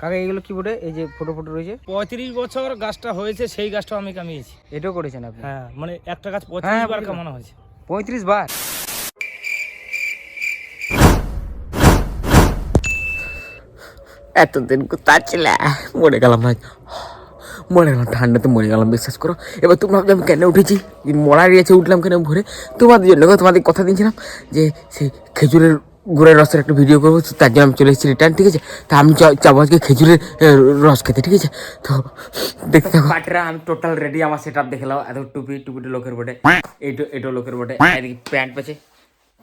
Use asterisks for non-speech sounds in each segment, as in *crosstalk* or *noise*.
কাকা এগুলো কি বলে এই যে ফটো ফটো রয়েছে? পঁয়ত্রিশ বছর গাছটা হয়েছে সেই গাছটা আমি কামিয়েছি। এটাও করেছেন আপনি? হ্যাঁ মানে একটা গাছ হ্যাঁ, পঁয়ত্রিশ বার কামানো হয়েছে। পঁয়ত্রিশ বার? এতদিন কোথায় ছিলে? মরে গেলাম ভাই। মরে গেলাম ঠান্ডাতে মরে গেলাম বিশ্বাস করো। এবার তোমরা আমি কেন উঠেছি? মরা গিয়েছে উঠলাম কেন ভোরে? তোমাদের জন্য তোমাদের কথা দিয়েছিলাম যে সেই খেজুরের গুড়ের রসের একটা ভিডিও করব তার জন্য আমি চলে এসেছি রিটার্ন ঠিক আছে? তা আমি চ- যাব আজকে খেজুরের রস খেতে ঠিক আছে? তো দেখতে থাকো। বাটরা আমি টোটাল রেডি আমার সেট আপ লাও এত টুপি টুপিটা লোকের বটে এইটো এটো লোকের বটে প্যান্ট পেছে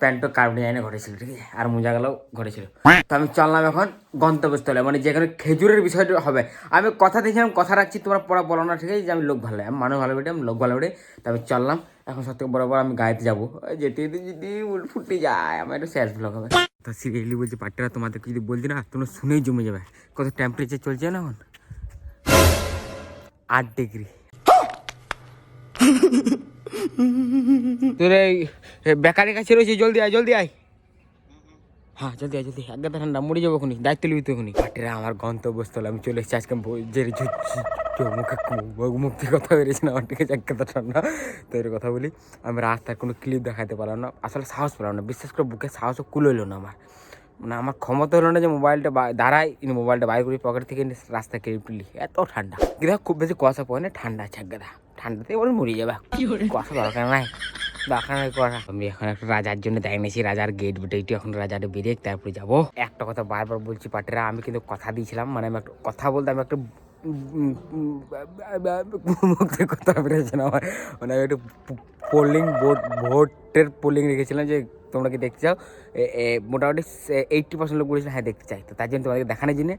প্যান্টও ডিজাইনে ঘটেছিল ঠিক আছে? আর মোজা গেলেও ঘটেছিল। তো আমি চললাম এখন গন্তব্যস্থলে মানে যেখানে খেজুরের বিষয়টা হবে। আমি কথা দিয়েছিলাম কথা রাখছি তোমরা পড়া বলো না ঠিক আছে? যে আমি লোক ভালো আমি মানুষ ভালো বেটে আমি লোক ভালো বেটে। তো আমি চললাম এখন সত্যি বরাবর আমি গাড়িতে যাব। ওই যেতে যেতে যদি উল ফুটে যায় আমার একটু শেষ ব্লগ হবে। তো সিরিয়াসলি বলছি পার্টিরা তোমাদেরকে যদি বলছি না তোমরা শুনেই জমে যাবে। কত টেম্পারেচার চলছে না এখন? আট ডিগ্রি তোর এই বেকারের কাছে রয়েছে জলদি আয় জলদি আয়। হ্যাঁ জলদি আয় জলদি একদম ঠান্ডা মরে যাব খুনি দায়িত্ব নিবি তো খুনি পাটিরা আমার গন্তব্যস্থলে আমি চলে এসেছি আজকে যে যে- যে মুখে মু- মুক্তি কথা বেরিয়েছে না আমার ঠিক আছে একটা ঠান্ডা। তো এর কথা বলি আমি রাস্তার কোনো ক্লিপ দেখাতে পারলাম না আসলে সাহস পেলাম না বিশ্বাস করে বুকে সাহসও কুলো এলো না আমার। মানে আমার ক্ষমতা হলো না যে মোবাইলটা দাঁড়াই ইনি মোবাইলটা বাইর করি পকেট থেকে রাস্তায় ক্লিপ তুলি এত ঠান্ডা। কিন্তু খুব বেশি কুয়াশা পড়ে না ঠান্ডা আছে একদা ঠান্ডাতে এবার মরে যাবে। কুয়াশা দরকার নাই। নাই কুয়াশা আমি এখন একটা রাজার জন্য দেখ নিয়েছি, রাজার গেট বুটে। এখন রাজার বেরিয়ে তারপরে যাব। একটা কথা বারবার বলছি পাটেরা আমি কিন্তু কথা দিয়েছিলাম মানে আমি একটা কথা বলতে আমি একটা কথা বেরিয়েছে না আমার। মানে আমি একটু পোলিং ভোট ভোটের পোলিং রেখেছিলাম যে তোমরা কি দেখতে চাও? মোটামুটি এইটটি পার্সেন্ট লোক বলেছিল হ্যাঁ দেখতে চাই। তো তার জন্য তোমাদেরকে দেখানোর জন্য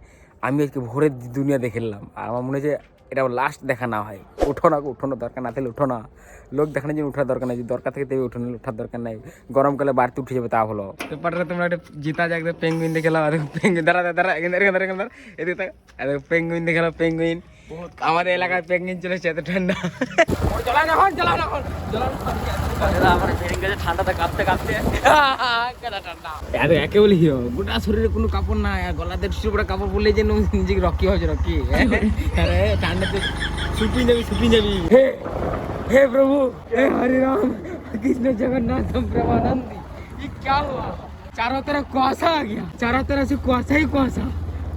আমি আজকে ভোরের দুনিয়া দেখে নিলাম আর আমার মনে হচ্ছে এটা লাস্ট দেখা না হয়। উঠো না উঠোনো দরকার না, তাহলে উঠো না। লোক দেখানোর জন্য উঠার দরকার নাই দরকার থেকে তুমি উঠো উঠার দরকার নাই। গরমকালে বাড়তে উঠে যাবে, তা হলো। তো তোমরা একটা জিতা যাক পেঙ্গুইন দেখে পেঙ্গুইন দাঁড়া দাঁড়া এখানে দাঁড়া এখান দাঁড়া এদিকে পেঙ্গুইন দেখে পেঙ্গুইন আমাদের এলাকায় পেঙ্গুইন চলেছে এত ঠান্ডা চলা না হন চলা না হন চলা ঠান্ডাতে কাঁপতে কাঁপতে আরে একে বলি হিরো গোটা শরীরে কোনো কাপড় নাই আর গলাতে টিসু পরে কাপড় পরলে যে নিজেকে রকি হয়েছে রকি আরে ঠান্ডাতে ছুটি যাবি ছুটি যাবি হে हे प्रभु हे हरि राम कृष्ण जगन्नाथ प्रभानंद ये क्या हुआ चारों तरफ कुआसा आ गया चारों तरफ से कुआसा ही कुआसा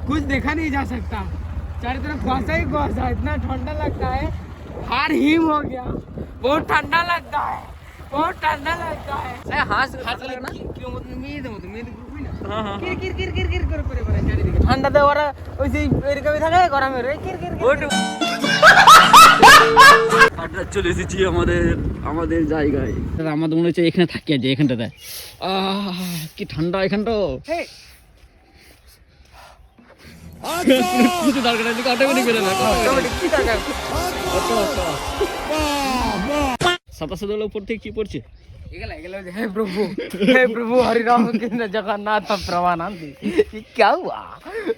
कुछ देखा नहीं जा सकता चारों तरफ कुआसा ही कुआसा इतना ठंडा लगता है हार हिम हो गया बहुत ठंडा लगता है बहुत ठंडा लगता है হাঁস কিরম মতন মেয়ে দেবো মেয়ে দেখবি না কির কির কির কির কির করে করে বেড়ায় চারিদিকে ঠান্ডাতে ওরা ওই যে এরকমই থাকে গরমে রে কির কির কির চলে এসেছি আমাদের আমাদের জায়গায় আমাদের মনে হচ্ছে এখানে থাকি আছে এখানটাতে আহ কি ঠান্ডা এখানটা হে কিছু না দরকার সাতাশে দলের উপর থেকে কি পড়ছে? हे प्रभु हे प्रभु हरि राम कृष्ण जगन्नाथ प्रभानंद ये क्या हुआ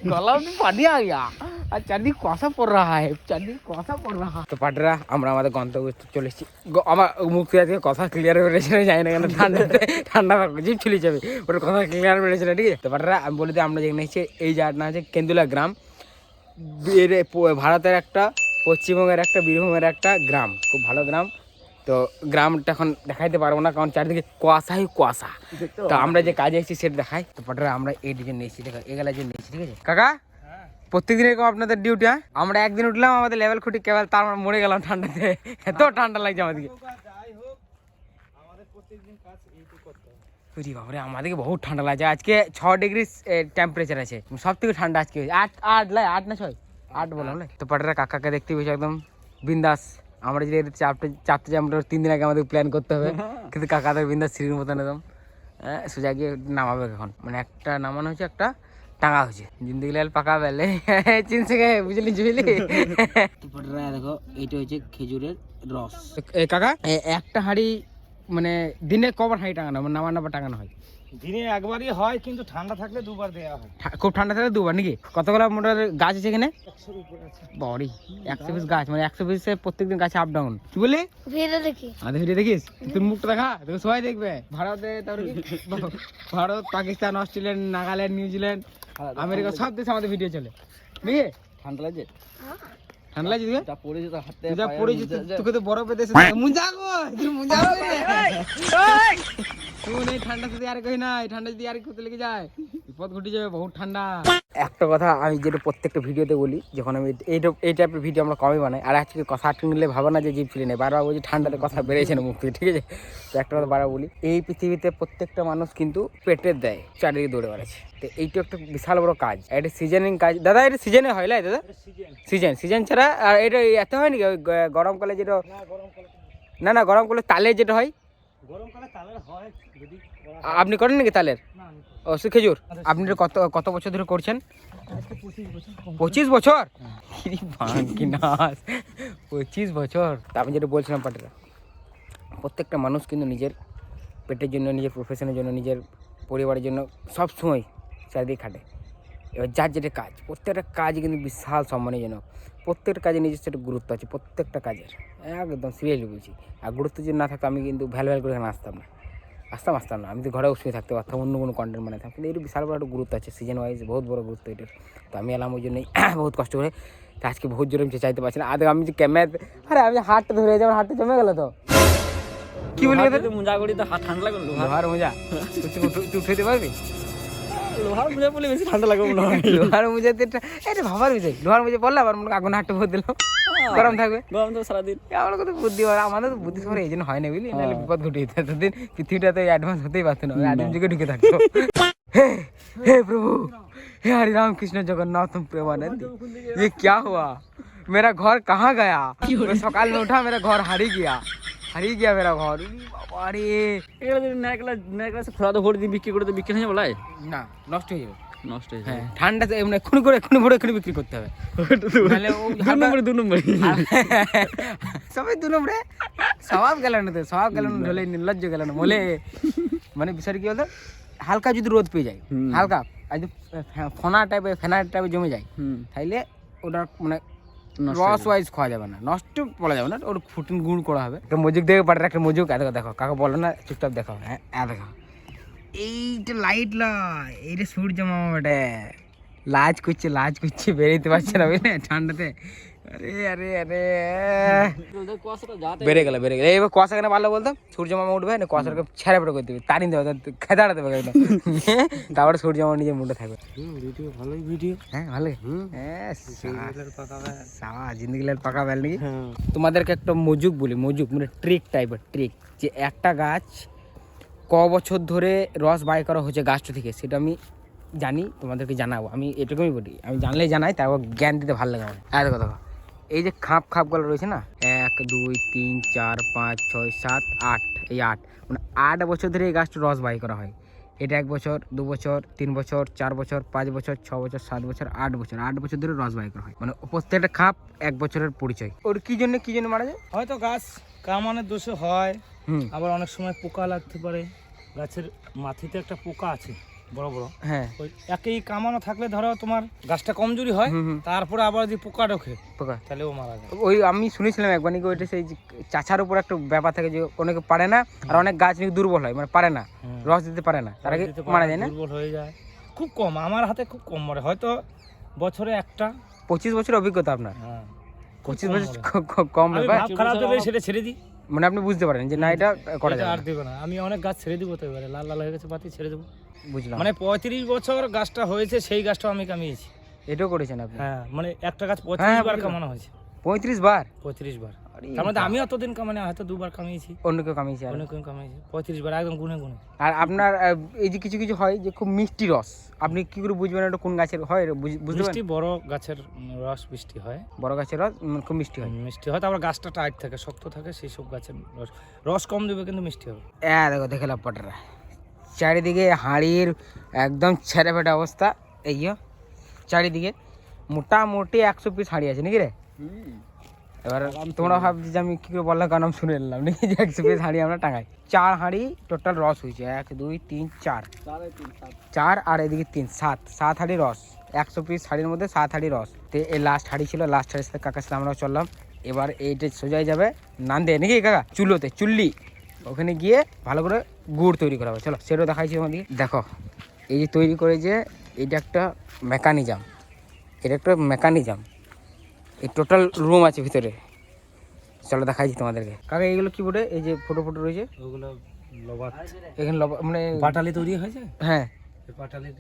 गला में पानी आ गया আর চারদিক কুয়াশা পড় রহা है চারদিক কুয়াশা পড় রহা তো পাটরা আমরা আমাদের গন্তব্য চলে এসেছি গ- আমার মুখ থেকে কথা ক্লিয়ার বেড়েছে না জানি না কেন ঠান্ডাতে ঠান্ডা জিভ চলে যাবে ওর কথা ক্লিয়ার বেড়েছে না ঠিক আছে তো পাটরা আমি বলে দিই আমরা যেখানে এসেছি এই জায়গাটা হচ্ছে কেন্দুলা গ্রাম এর প- ভারতের একটা পশ্চিমবঙ্গের একটা বীরভূমের একটা গ্রাম খুব ভালো গ্রাম তো গ্রামটা এখন দেখাইতে পারব না কারণ চারিদিকে কুয়াশাই কুয়াশা। তো আমরা যে কাজে এসেছি সেটা দেখাই। তো পটরে আমরা এই ডিজাইন নিয়েছি দেখো এগুলা যে নিয়েছি ঠিক আছে? কাকা প্রত্যেকদিন এরকম আপনাদের ডিউটি হ্যাঁ? আমরা একদিন উঠলাম আমাদের লেভেল খুঁটি কেবল তার আমরা মরে গেলাম ঠান্ডাতে। এত ঠান্ডা লাগছে আমাদেরকে। বুঝি বাবরে আমাদেরকে বহুত ঠান্ডা লাগছে। আজকে ছ ডিগ্রি টেম্পারেচার আছে। সব থেকে ঠান্ডা আজকে আট আট লাই আট না ছয়? আট বললাম তো পাটারা কাকাকে দেখতে পেয়েছি একদম বিন্দাস। আমরা যদি চারটে চারটে যে যাই আমরা তিন দিন আগে আমাদের প্ল্যান করতে হবে। *laughs* কিন্তু কাকাদের বৃন্দা সিঁড়ির মতন একদম। হ্যাঁ, সোজা গিয়ে নামাবে এখন। মানে একটা নামানো হচ্ছে একটা টাঙা হচ্ছে জিন্দিগি লাল পাকা বেলে। *laughs* চিনছে গে বুঝলি বুঝলি? *laughs* দেখো এইটা হচ্ছে খেজুরের রস। কাকা? একটা হাঁড়ি মানে দিনে কবার হাঁড়ি টাঙানো মানে নামানো বা টাঙানো হয়। দিনে একবারই হয় কিন্তু ঠান্ডা থাকলে দুবার দেওয়া হয়। খুব ঠান্ডা থাকলে দুবার নাকি? কতগুলো মোটর গাছ আছে এখানে? বড়ি একশো পিস গাছ মানে একশো পিসে প্রত্যেকদিন গাছে আপ ডাউন কি বলি ভিডিও আমাদের ভিডিও দেখিস? তোর মুখটা দেখা তোকে সবাই দেখবে। ভারতে তারপরে Bharat Pakistan Australia Nagaland New Zealand America সব দেশে আমাদের ভিডিও চলে। বুঝলি ঠান্ডা লাগছে? ঠান্ডা লাগছে তোকে? যা পড়েছে তো হাতে তুই যা পড়েছিস তো- তোকে তো বরফে দেশে মুঞ্জা গো তুই মুঞ্জা গো রে। শুন এই ঠান্ডা যদি আর কই নাই ঠান্ডা যদি আর করতে লেগে যায়? বিপদ ঘটে যাবে বহুত ঠান্ডা। একটা কথা আমি যেটা প্রত্যেকটা ভিডিওতে বলি যখন আমি এই এই টাইপের ভিডিও আমরা কমই বানাই আর আজকে কথা আটকে নিলে ভাবে না যে জিপ ফিরে নেই বারবার বলছি ঠান্ডাতে কথা বেড়েছে না মুখ থেকে ঠিক আছে? তো একটা কথা বারবার বলি এই পৃথিবীতে প্রত্যেকটা মানুষ কিন্তু পেটের দেয় চারিদিকে দৌড়ে বেড়াচ্ছে। তো এইটা একটা বিশাল বড় কাজ এটা সিজনিং কাজ। দাদা এটা সিজনে হয় না দাদা? সিজন সিজন ছাড়া আর এটা এত হয় নাকি? ওই গরমকালে যেটা না না গরমকালে তালে যেটা হয়? গরমকালে তালের হয় আপনি করেন নাকি তালের? খেজুর আপনি কত কত বছর ধরে করছেন? পঁচিশ বছর। পঁচিশ বছর? তা আমি যেটা বলছিলাম পাটেরা প্রত্যেকটা মানুষ কিন্তু নিজের পেটের জন্য নিজের প্রফেশনের জন্য নিজের পরিবারের জন্য সব সময় চারিদিকে খাটে। এবার যার যেটা কাজ প্রত্যেকটা কাজ কিন্তু বিশাল সম্মানজনক। প্রত্যেকটা কাজে নিজস্ব একটা গুরুত্ব আছে প্রত্যেকটা কাজের। একদম সিরিয়াসলি বলছি। আর গুরুত্ব যদি না থাকতো আমি কিন্তু ভ্যালু ভ্যালু করে এখানে আসতাম না। আসতাম আসতাম না। আমি তো ঘরেও শুয়ে থাকতে পারতাম অন্য কোনো কন্টেন্ট বানাতাম কিন্তু এর বিশাল বড় একটা গুরুত্ব আছে সিজন ওয়াইজ বহুত বড় গুরুত্ব এটার। তো আমি এলাম ওই জন্যই *clears throat* বহুত কষ্ট করে। তো আজকে বহুত জোরে আমি চাইতে পারছি না। আগে আমি যে ক্যামেরা আরে আমি যে হাতটা ধরে যাব হাতটা জমে গেল তো। কি বলি মুজা করি তো হাত ঠান্ডা লাগবে লোহার? মোজা। *laughs* তুই তুই পারবি? লোহার মুজা বলে বেশি ঠান্ডা লাগবে *laughs* লোহার মোজা তো এটা- এটা ভাবার বিষয়। লোহার মোজা পড়লে আবার মনে আগুন হাটটা ভর দিলাম। গরম থাকবে গরম তো সারাদিন আমার কত বুদ্ধি হয় আমাদের তো বুদ্ধি সবার এই জন্য হয় না বুঝলি নাহলে বিপদ ঘটে যেত এতদিন পৃথিবীটা তো অ্যাডভান্স হতেই পারতো না অ্যাডভান্স যুগে ঢুকে থাকতো हे हे प्रभु हे हरि राम कृष्ण जगन्नाथ प्रेमानंद ये क्या हुआ मेरा घर कहाँ गया मैं सकाल में उठा मेरा घर हारी गया हारी गया मेरा घर उरी बाबा रे এগুলো যদি নারকেলা নারকেলা খোলা তো ভরে দিয়ে বিক্রি করে তো বিক্রি হয়ে যাবে বলাই না নষ্ট হয়ে যাবে নষ্ট হয়ে হ্যাঁ ঠান্ডাতে এমনি এক্ষুনি করে এক্ষুনি ভরে এক্ষুনি বিক্রি করতে হবে। নাহলে ও দু নম্বরে দু নম্বরে। *laughs* সবাই দু নম্বরে। স্বভাব গেল না তো স্বভাব গেল না ঢলে নির্লজ্জ গেল না বলে মানে বিষয়টা কি বলতো হালকা যদি রোদ পেয়ে যায় হালকা আর যদি ফোনা টাইপের ফেনা টাইপের জমে যায় তাইলে ওটা মানে রস ওয়াইজ খাওয়া যাবে না নষ্ট বলা যাবে না ওর ফুটিন গুঁড় করা হবে। একটা মজুক দেখে পাটার একটা মজুক। দেখো কাকা বলো না চুপচাপ দেখো হ্যাঁ দেখো এইটা লাইট লা। এইটা সূর্য মামা বেটে। লাজ করছে লাজ করছে বেরোতে পারছে না বুঝলে? ঠান্ডাতে। আরে আরে আরে। যাবে কুয়াশাটা যাতে বেড়ে গেল বেড়ে গেল। এবার কুয়াশা কেন ভালো বলতাম সূর্য মামা উঠবে না কুয়াশাকে ছেড়ে বেড়ে করে দেবে তারিন দেবে খেদাড়া দেবে একদম তারপরে সূর্য মামা নিজে মুন্ডে থাকবে। ভিডিও ভালোই ভিডিও হ্যাঁ ভালো হ্যাঁ পাকা বেল নাকি? তোমাদেরকে একটা মজুক বলি মজুক মানে ট্রিক টাইপের ট্রিক যে একটা গাছ ক বছর ধরে রস বাই করা হচ্ছে গাছটা থেকে সেটা আমি জানি তোমাদেরকে জানাব। আমি এটুকুই বলি আমি জানলেই জানাই তারপর জ্ঞান দিতে ভালো লাগে আমার আর দেখো দেখো এই যে খাপ খাপগুলো রয়েছে না এক দুই তিন চার পাঁচ ছয় সাত আট এই আট মানে আট বছর ধরে এই গাছটা রস বাই করা হয়। এটা এক বছর দু বছর তিন বছর চার বছর পাঁচ বছর ছ বছর সাত বছর আট বছর আট বছর ধরে রস বাই করা হয়। মানে প্রত্যেকটা খাপ এক বছরের পরিচয়। ওর কি জন্য কি জন্য মারা যায়? হয়তো গাছ কামানের দোষে হয় আবার অনেক সময় পোকা লাগতে পারে। গাছের মাটিতে একটা পোকা আছে বড় বড়। হ্যাঁ। ওই একই কামানো থাকলে ধরো তোমার গাছটা কমজোরি হয় তারপরে আবার যদি পোকা ঢোকে পোকা। তাহলে ও মারা যায়। ওই আমি শুনেছিলাম একবার নাকি ওইটা সেই চাচার উপর একটা ব্যাপার থাকে যে অনেকে পারে না আর অনেক গাছ নাকি দুর্বল হয় মানে পারে না রস দিতে পারে না তারা পারে মারা যায় না? দুর্বল হয়ে যায়। খুব কম আমার হাতে খুব কম মরে। হয়তো বছরে একটা। পঁচিশ বছর অভিজ্ঞতা আপনার। হ্যাঁ পঁচিশ বছর কম খারাপ সেটা ছেড়ে দিই। মানে আপনি বুঝতে পারেন যে না এটা করা যাবে আর দেব না। আমি অনেক গাছ ছেড়ে দিব তো এবারে। লাল লাল হয়ে গেছে পাতি ছেড়ে দেবো। বুঝলাম। মানে পঁয়ত্রিশ বছর গাছটা হয়েছে সেই গাছটা আমি কামিয়েছি। এটাও করেছেন আপনি? হ্যাঁ মানে একটা গাছ হ্যাঁ, পঁয়ত্রিশ বার কামানো হয়েছে। পঁয়ত্রিশ বার? পঁয়ত্রিশ বার। তার মধ্যে আমি অতদিন কামানে হয়তো দুবার কামিয়েছি। অন্য কেউ কামিয়েছে আর? অনেক কামিয়েছি। পঁয়ত্রিশ বার একদম গুনে গুনে। আর আপনার এই যে কিছু কিছু হয় যে খুব মিষ্টি রস আপনি কি করে বুঝবেন এটা কোন গাছের হয়? বুঝতে মিষ্টি বড় গাছের রস মিষ্টি হয়। বড় গাছের রস খুব মিষ্টি হয়। মিষ্টি হয় তারপর গাছটা টাইট থাকে শক্ত থাকে সেই সব গাছের রস। রস কম দেবে কিন্তু মিষ্টি হবে। দেখো দেখে লাভ পটারা চারিদিকে হাঁড়ির একদম ছেড়ে ফেটে অবস্থা। এই চারিদিকে মোটামুটি একশো পিস হাঁড়ি আছে নাকি রে? এবার তোমরা ভাবছি যে আমি কি করে বললাম? কারণ আমি শুনে নিলাম। নাকি যে একশো পিস হাঁড়ি আমরা টাঙাই। চার হাঁড়ি টোটাল রস হয়েছে। এক, দুই, তিন, চার। চার আর এদিকে তিন, সাত। সাত হাঁড়ি রস। একশো পিস হাঁড়ির মধ্যে সাত হাঁড়ি রস। তো এই লাস্ট হাঁড়ি ছিল লাস্ট হাঁড়ির সাথে কাকার সাথে আমরাও চললাম। এবার এইটা সোজাই যাবে নান্দে, নাকি কাকা? চুলোতে, চুল্লি। ওখানে গিয়ে ভালো করে গুড় তৈরি করা হবে চলো, সেটাও দেখাইছি আমাদের দেখো, এই যে তৈরি করে যে এটা একটা মেকানিজম এটা একটা মেকানিজম টোটাল রুম আছে ভিতরে। চলো দেখাইছি তোমাদেরকে। কাকা এইগুলো কি বলে এই যে ফটো ফটো রয়েছে? ওগুলো লবাত। এখানে লব- মানে পাটালি তৈরি হয়েছে? হ্যাঁ। এই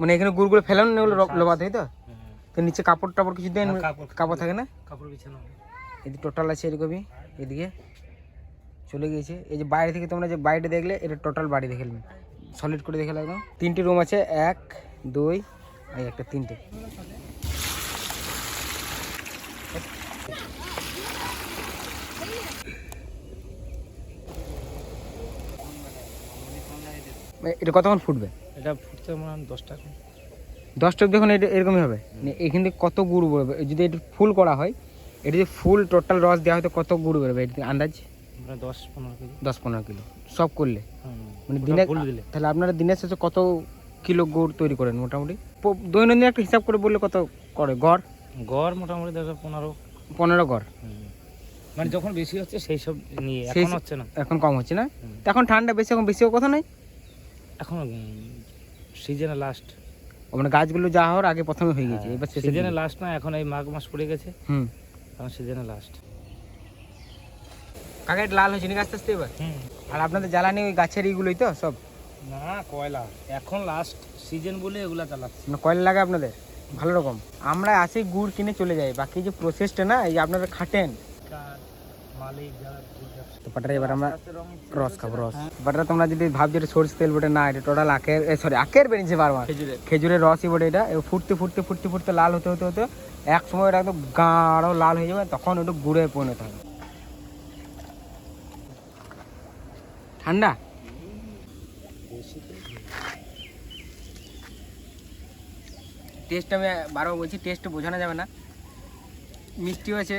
মানে এখানে গুড়গুলো ফেলানো না ওগুলো লবাতে তাই তো? হ্যাঁ, তো নিচে কাপড় টাপড় কিছু দেন হ্যাঁ, কাপড়- থাকে না? কাপড় বিছানো এদিকে টোটাল আছে এরকমই এদিকে। চলে গিয়েছে। এই যে বাইরে থেকে তোমরা যে বাইরে দেখলে এটা টোটাল বাড়ি দেখে সলিড করে দেখে একদম। তিনটে রুম আছে এক দুই এই একটা তিনটে। এটা কতক্ষণ ফুটবে? এটা ফুটতে মনে হয় দশ টাকা দশটা দেখুন এটা এরকমই হবে। মানে এখান থেকে কত গুড় বেরোবে? যদি এটা ফুল করা হয় এটা যদি ফুল টোটাল রস দেওয়া হয় তো কত গুড় বেরোবে? এটা আন্দাজ? মানে দশ পনেরো দশ পনেরো কিলো। সব করলে? মানে দিনে তাহলে আপনারা দিনের শেষে কত কিলো গুড় তৈরি করেন মোটামুটি? দৈনন্দিন একটা হিসাব করে বললে কত করে? গড়? গড় মোটামুটি দেখো পনেরো। পনেরো গড়। মানে যখন বেশি হচ্ছে সেই সব নিয়ে এখন হচ্ছে না। এখন কম হচ্ছে না? এখন ঠান্ডা বেশি এখন বেশিও কথা নাই এখন সিজনে লাস্ট মানে গাছগুলো যা হওয়ার আগে প্রথমে হয়ে গেছে এবার সিজনে লাস্ট না এখন এই মাঘ মাস পড়ে গেছে। হুম। এখন সিজনে লাস্ট কাকা এটা লাল হয়েছে নাকি আস্তে আস্তে এবার? হুম। আর আপনাদের জ্বালানি ওই গাছের ইগুলোই তো সব? না কয়লা। এখন লাস্ট সিজন বলে এগুলা চালাচ্ছে মানে কয়লা লাগে আপনাদের? ভালো রকম। আমরা আসি গুড় কিনে চলে যাই বাকি যে প্রসেসটা না এই আপনারা খাটেন কার, মালিক যারা দুধ ব্যবসা- তো পাটারে এবার আমরা রস খাব রস। বাটরা তোমরা যদি ভাবছ এটা সরষে তেল বটে না এটা টোটাল আখের সরি আখের বেরিয়েছে বারবার। খেজুরের। রসই বটে এটা ফুটতে ফুটতে ফুটতে ফুটতে লাল হতে হতে হতে এক সময় এটা একদম গাঢ় লাল হয়ে যাবে তখন ওটা গুড়ে পরিণত হবে। ঠান্ডা? টেস্ট আমি বারবার বলছি টেস্ট বোঝানো যাবে না। মিষ্টিও আছে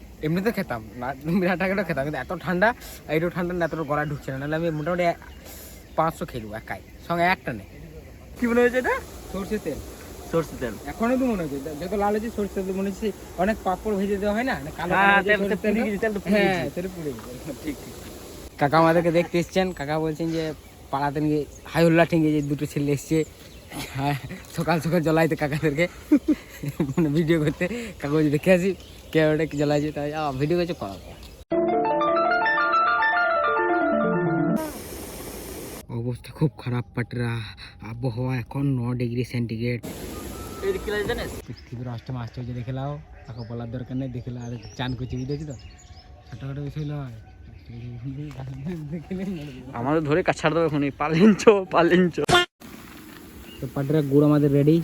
এমনিতে খেতাম। না টার্গেটও খেতাম? কিন্তু এত ঠান্ডা এইটু ঠান্ডা না এতটা গলা ঢুকছে না। নাহলে আমি মোটামুটি পাঁচশো খেয়ে দেবো একাই। সঙ্গে একটা নেই কি মনে হয়েছে এটা? সর্ষে তেল। সরষে তেল। এখনও তো মনে হচ্ছে যত লাল হচ্ছে সরষে তেল মনে হচ্ছে অনেক পাপড় ভেজে দেওয়া হয় না? কালো হ্যাঁ, তেল- পুড়ে হ্যাঁ ঠিক ঠিক কাকা আমাদেরকে দেখতে এসছেন। কাকা বলছেন যে পাড়াতে নিয়ে হাই হুল্লা ঠেঙ্গে যে দুটো ছেলে এসছে। হ্যাঁ, সকাল সকাল জ্বলাইতে কাকাদেরকে। মানে ভিডিও করতে। কাগজ দেখে আসি কে ওটা কি জ্বলাইছে? তাই ভিডিও করছে করা অবস্থা খুব খারাপ পাটরা। আবহাওয়া এখন ন ডিগ্রি সেন্টিগ্রেড। পৃথিবীর অষ্টম আশ্চর্য দেখে নাও তাকে বলার দরকার নেই দেখে আর চান করছে বুঝেছি তো? ছোটখাটো বিষয় নয়। আমাদের ধরে কাছাড় দেবো এখন পালিঞ্চ পালিঞ্চ তো পাটরা গুড় আমাদের রেডি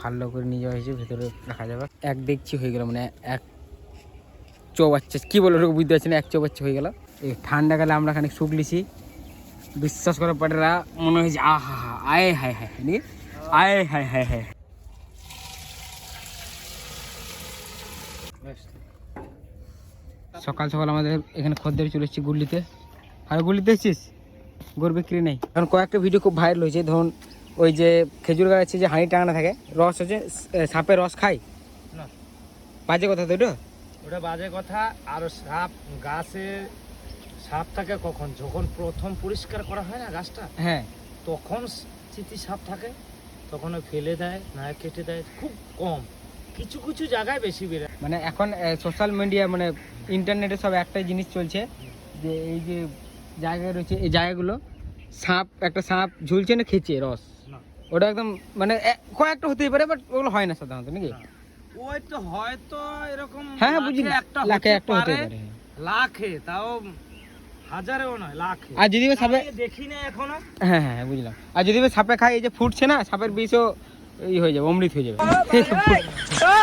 ভালো করে নিয়ে যাওয়া হয়েছে, ভেতরে রাখা যাবে। এক দেখছি হয়ে গেল মানে এক চৌবাচ্চা, কি বলো ওটা বুঝতে পারছি না, এক চৌবাচ্চা হয়ে গেল। এই ঠান্ডা কালে আমরা খানিক শুকলিছি বিশ্বাস করে পাটরা মনে হয়েছে, আহা হা আয়, হায় হায় হায় আয়, হায় হায় হায়। সকাল সকাল আমাদের এখানে খদ্দের চলে এসেছি গুল্লিতে। আর গুল্লিতে এসেছিস গরু বিক্রি নেই। কারণ কয়েকটা ভিডিও খুব ভাইরাল হয়েছে, ধরুন ওই যে খেজুর গাছে যে হাঁড়ি টাঙানো থাকে রস হচ্ছে সাপের রস খাই? না। বাজে কথা তো ওটা ওটা বাজে কথা আর সাপ গাছে সাপ থাকে কখন? যখন প্রথম পরিষ্কার করা হয় না গাছটা হ্যাঁ। তখন চিতি সাপ থাকে তখন ফেলে দেয় না কেটে দেয় খুব কম। কিছু কিছু জায়গায় বেশি বেরোয় মানে এখন সোশ্যাল মিডিয়া মানে ইন্টারনেটে সব একটাই জিনিস চলছে যে এই যে জায়গায় রয়েছে এই জায়গাগুলো সাপ একটা সাপ ঝুলছে না খেছে রস। ওটা একদম মানে কয়েকটা হতেই পারে বাট ওগুলো হয় না সাধারণত নাকি? না। ওই তো হয়তো এরকম হ্যাঁ হ্যাঁ বুঝি একটা লাখে একটা হতে পারে, পারে লাখে তাও হাজারেও নয় লাখে। আর যদি সাপে দেখি না এখনও। হ্যাঁ হ্যাঁ বুঝলাম। আর যদি সাপে খায় এই যে ফুটছে না সাপের বিষও ই হয়ে যাবে অমৃত হয়ে যাবে।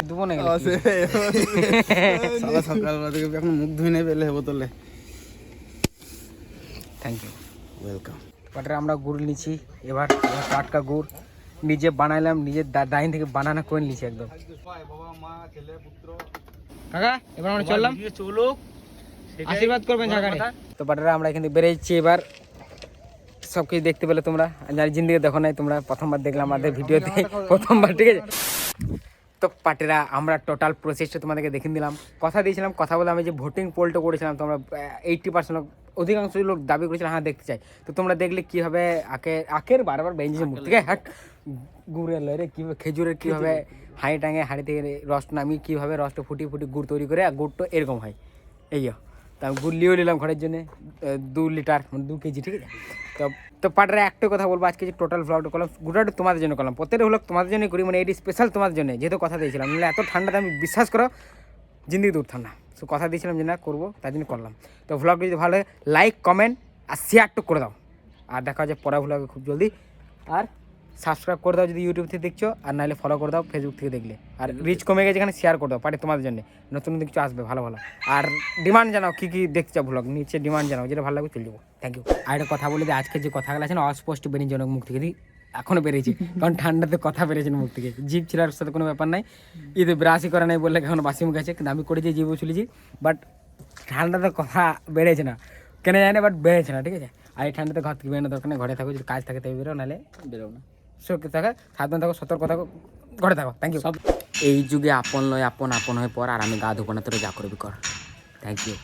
দেবো না? সকাল সকালবেলা থেকে এখন মুখ ধুই নেই পেলে বোতলে। থ্যাংক ইউ ওয়েলকাম পাটারে আমরা গুড় নিচ্ছি এবার টাটকা গুড়। নিজে বানাইলাম নিজের দা- ডাইন থেকে বানানো করে নিচ্ছি একদম। কাকা এবার আমরা চললাম। চলুক আশীর্বাদ করবেন। তো পাটারা আমরা এখানে বেরিয়েছি এবার। সব কিছু দেখতে পেলে তোমরা। যার জিন্দিগি দেখো নাই তোমরা প্রথমবার দেখলাম আমাদের ভিডিওতে। প্রথমবার ঠিক আছে? তো পাটেরা আমরা টোটাল প্রসেসটা তোমাদেরকে দেখিয়ে দিলাম। কথা দিয়েছিলাম কথা বলে আমি যে ভোটিং পোলটা করেছিলাম তোমরা এইটটি পার্সেন্ট অধিকাংশ লোক দাবি করেছিল হ্যাঁ দেখতে চাই। তো তোমরা দেখলে কীভাবে আকে আখের বারবার বেঞ্চে মুখ থেকে হাট গুড়ের লয় রে কীভাবে খেজুরের কীভাবে হাঁড়ি টাঙে হাঁড়ি থেকে রস নামিয়ে কীভাবে রসটা ফুটিয়ে ফুটিয়ে গুড় তৈরি করে আর গুড়টা এরকম হয়। এই। তো আমি গুড় লিয়েও নিলাম ঘরের জন্য দু লিটার মানে দু কেজি ঠিক আছে? তো তো পাটারে একটা কথা বলব আজকে যে টোটাল ভ্লগটা করলাম গোটাটা তোমাদের জন্য করলাম। প্রত্যেকটা ভ্লগ তোমাদের জন্যই করি মানে এটি স্পেশাল তোমাদের জন্য যেহেতু কথা দিয়েছিলাম এত ঠান্ডাতে আমি বিশ্বাস করো জিন্দিগি উঠতাম না। সো কথা দিয়েছিলাম যে না, করব, তার জন্য করলাম। তো ভ্লগটা যদি ভালো লাইক কমেন্ট আর শেয়ারটা করে দাও। আর দেখা যায় পরে ভ্লগে খুব জলদি। আর সাবস্ক্রাইব করে দাও যদি ইউটিউব থেকে দেখছ, আর নাহলে ফলো করে দাও ফেসবুক থেকে দেখলে। আর রিচ কমে গেছে এখানে শেয়ার করে দাও পারে তোমাদের জন্য। নতুন নতুন কিছু আসবে, ভালো ভালো। আর ডিমান্ড জানাও, কী কী দেখতে চাও ভ্লগ নিচে ডিমান্ড জানাও, যেটা ভালো লাগবে চলে যাব। থ্যাংক ইউ আর একটা কথা বলে দিই আজকে যে কথাগুলো আছে না, অস্পষ্ট বেরিয়ে জনক মুখ থেকে এখনও বেরিয়েছে। কারণ ঠান্ডাতে কথা বেরিয়েছে মুখ থেকে। জিভ ছিলার সাথে কোনো ব্যাপার নাই। ঈদে ব্রাশি করা নাই বললে এখন বাসি মুখ আছে। কিন্তু আমি করেছি জিভও চলেছি বাট ঠান্ডাতে কথা বেড়েছে না। কেন জানি না বাট বেড়েছে না, ঠিক আছে? আর এই ঠান্ডাতে ঘর থেকে বেরোনো দরকার নেই। ঘরে থাকো, যদি কাজ থাকে তবে বেরো, নাহলে বেরো না। সুরক্ষিত থাকা, সাবধান থাকো, সতর্ক থাকো, ঘরে থাকো। থ্যাংক ইউ সব এই যুগে আপন লয় আপন আপন হয়ে পর আর আমি গা ধোবো না, তোরা যা করবি কর। Thank you